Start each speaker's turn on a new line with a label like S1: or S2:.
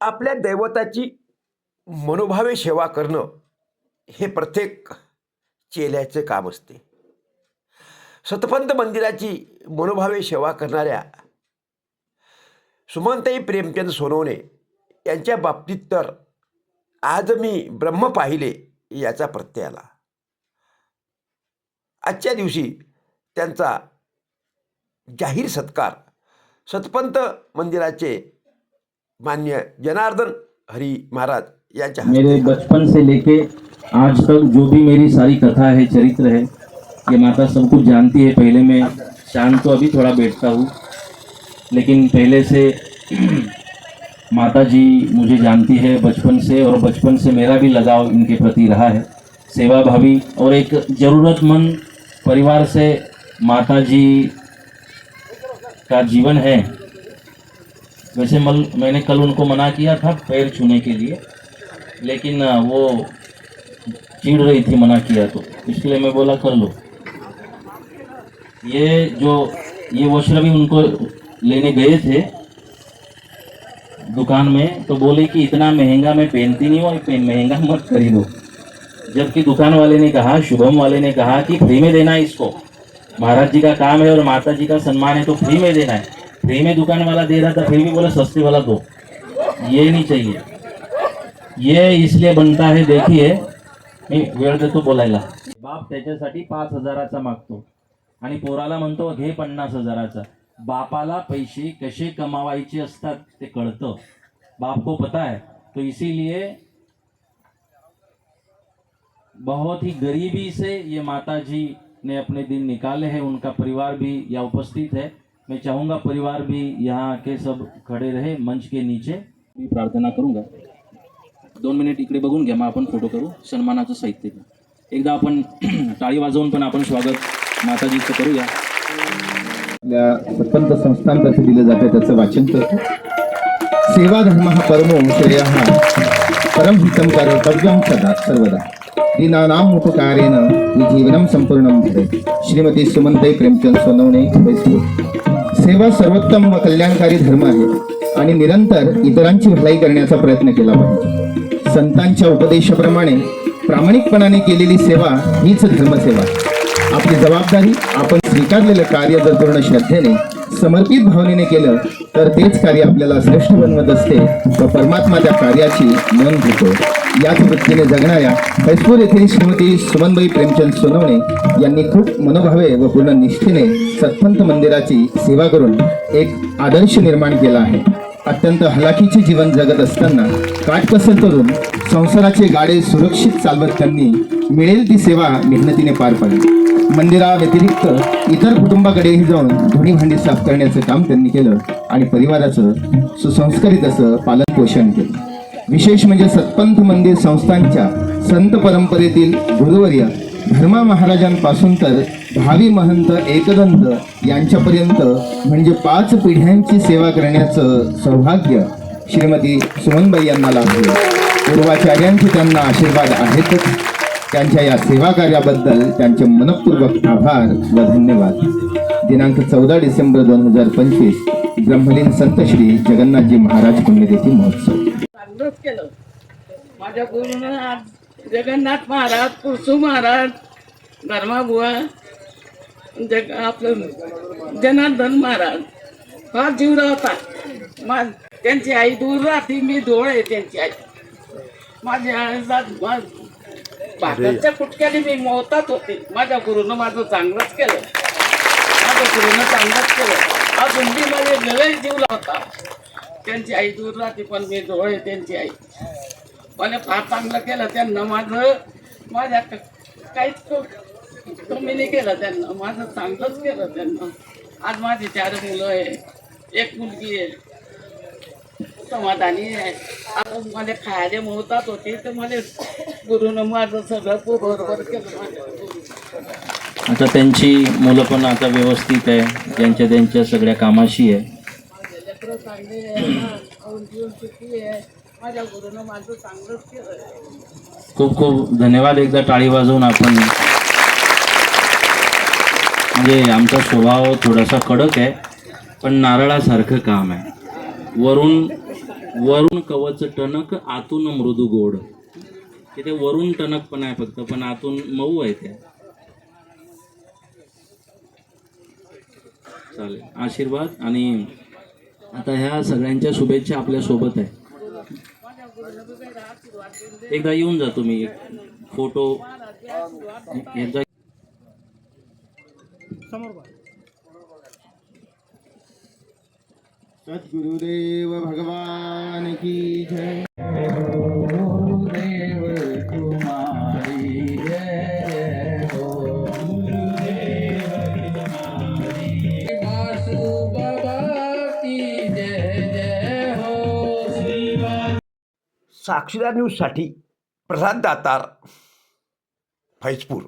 S1: आपल्या दैवताची मनोभावे सेवा करणं हे प्रत्येक चेल्याचे काम असते. सतपंत मंदिराची मनोभावे सेवा करणाऱ्या सुमंतई प्रेमचंद सोनवणे यांच्या बाबतीत तर आज मी ब्रह्म पाहिले याचा प्रत्यय आला. आजच्या दिवशी त्यांचा जाहीर सत्कार सतपंत मंदिराचे मान्य जनार्दन हरी महाराज यांच्या
S2: मेरे बचपन से लेके आज तक जो भी मेरी सारी कथा है, चरित्र है, ये माता सब कुछ जानती है। पहले मैं शांत तो अभी थोड़ा बैठता हूँ, लेकिन पहले से माता जी मुझे जानती है बचपन से, और बचपन से मेरा भी लगाव इनके प्रति रहा है। सेवा भावी और एक ज़रूरतमंद परिवार से माता जी का जीवन है। वैसे मल मैंने कल उनको मना किया था पैर छूने के लिए, लेकिन वो चिड़ रही थी मना किया तो। इसलिए मैं बोला, कर लो। ये जो, ये वस्त्र भी उनको लेने गए थे दुकान में तो बोले कि इतना महँगा मैं पहनती नहीं हूँ महँगा मत खरीदो। जबकि दुकान वाले ने कहा, शुभम वाले ने कहा कि फ्री में देना है इसको। महाराज जी का काम है और माता जी का सम्मान है तो फ्री में देना है। फ्री में दुकान वाला दे रहा था फिर भी बोला सस्ते वाला दो। ये नहीं चाहिए। ये इसलिए बनता है देखिए। मी वेळ देतो बोलायला. बाप त्याच्यासाठी पाच हजाराचा मागतो. आणि पोराला म्हणतो घे पन्नास हजाराचा. बापाला पैसे कसे कमावायचे असतात ते कळतं. बाप को पता है। तो इसीलिए बहुत ही गरीबी से ये माता जी ने अपने दिन निकाले हैं। उनका परिवार भी या उपस्थित है। मैं चाहूँगा परिवार भी यहाँ के सब खड़े रहे मंच के नीचे। मी प्रार्थना करूँगा। दोन मिनिट इकडे बघून घ्या मग आपण फोटो करू. सन्मानाचं साहित्य एकदा आपण टाळी वाजवून पण आपण स्वागत माताजीचं करूया.
S3: आपल्या स्वतंत्र संस्थांतर्फे दिलं जातं त्याचं वाचन करतो सेवा धर्म हा परमो श्रेय हा. परमहितम कर्तव्यम सदा सर्वदा. दीनानाम उपकारेन हि जीवनम संपूर्ण श्रीमती सुमनताई प्रेमचंद सोनवणे सेवा सर्वोत्तम व कल्याणकारी धर्म आहे आणि निरंतर इतरांची भलाई करण्याचा प्रयत्न केला पाहिजे. संतांच्या उपदेशाप्रमाणे प्रामाणिकपणाने केलेली सेवा हीच धर्मसेवा. आपली जबाबदारी आपण स्वीकारलेलं कार्य जर पूर्ण श्रद्धेने समर्पित भावनेने केलं तर तेच कार्य आपल्याला श्रेष्ठ बनवत असते. व परमात्मा त्या कार्याची नोंद घेतो. याच वृत्तीने जगणाऱ्या हैसपूर येथील श्रीमती सुमनबाई प्रेमचंद सोनवणे यांनी खूप मनोभावे व पूर्ण निष्ठेने सत्पंत मंदिराची सेवा करून एक आदर्श निर्माण केला आहे. अत्यंत हलाखीचे जीवन जगत असताना काटकसर करून संसाराचे गाडे सुरक्षित चालवत त्यांनी मिळेल ती सेवा मेहनतीने पार पाडली. मंदिराव्यतिरिक्त इतर कुटुंबाकडेही जाऊन धुणी भांडी साफ करण्याचं काम त्यांनी केलं. आणि परिवाराचं सुसंस्कारित असं पालन पोषण केलं. विशेष म्हणजे सत्पंथ मंदिर संस्थांच्या संत परंपरेतील गुरुवर्य धर्मा महाराजांपासून तर भावी महंत एकदंत यांच्यापर्यंत म्हणजे पाच पिढ्यांची सेवा करण्याचं सौभाग्य श्रीमती सुमनबाई यांना लाभले पूर्वाचार्यांचे त्यांना आशीर्वाद आहेतच. त्यांच्या या सेवा कार्याबद्दल त्यांचे मनपूर्वक आभार व धन्यवाद. दिनांक चौदा डिसेंबर दोन हजार पंचवीस. ब्रह्मलीन संत श्री जगन्नाथजी महाराज पुण्यतिथी महोत्सव.
S4: चांगलंच केलं. माझ्या गुरुनं आज जगन्नाथ महाराज कुरसू महाराज धर्माबुवा जग आपलं जनार्दन महाराज फार जीव होता मा त्यांची आई दूर राहते मी धोळ आहे त्यांची आई. माझी आई जात कुटक्याने मी मोहतात होते. माझ्या गुरुनं माझं चांगलंच केलं. माझ्या गुरुनं चांगलंच केलं. हा बी माझे जीवला होता त्यांची आई दूर राहते पण मी जवळ आहे त्यांची आई. मला फार चांगलं केलं त्यांना. माझं माझ्या काहीच कमी नाही केलं त्यांना. माझं चांगलंच केलं त्यांना. आज माझी चार मुलं आहे. एक मुलगी आहे. समाधानी आहे. आता मला खायला मोहतात होते तर मला गुरुनं माझं सगळं बरोबर केलं. माझ्या
S2: आता त्यांची मुलं पण आता व्यवस्थित आहे. त्यांच्या त्यांच्या सगळ्या कामाशी आहे. खूप खूप धन्यवाद. एकदा टाळी वाजवून आपण म्हणजे आमचा स्वभाव थोडासा कडक आहे पण नारळासारखं काम आहे. वरून
S4: वरून कवच टणक आतून मृदू गोड. तिथे वरून टणक पण आहे फक्त पण आतून मऊ आहे त्या चालेल. आशीर्वाद आणि आता ह्या सगळ्यांच्या शुभेच्छा आपल्यासोबत आहे. एकदा येऊन जा तुम्ही फोटो. ह्याचा
S2: सद्गुरुदेव भगवान की जय.
S1: साक्षीदार न्यूजसाठी प्रसाद दातार फैजपूर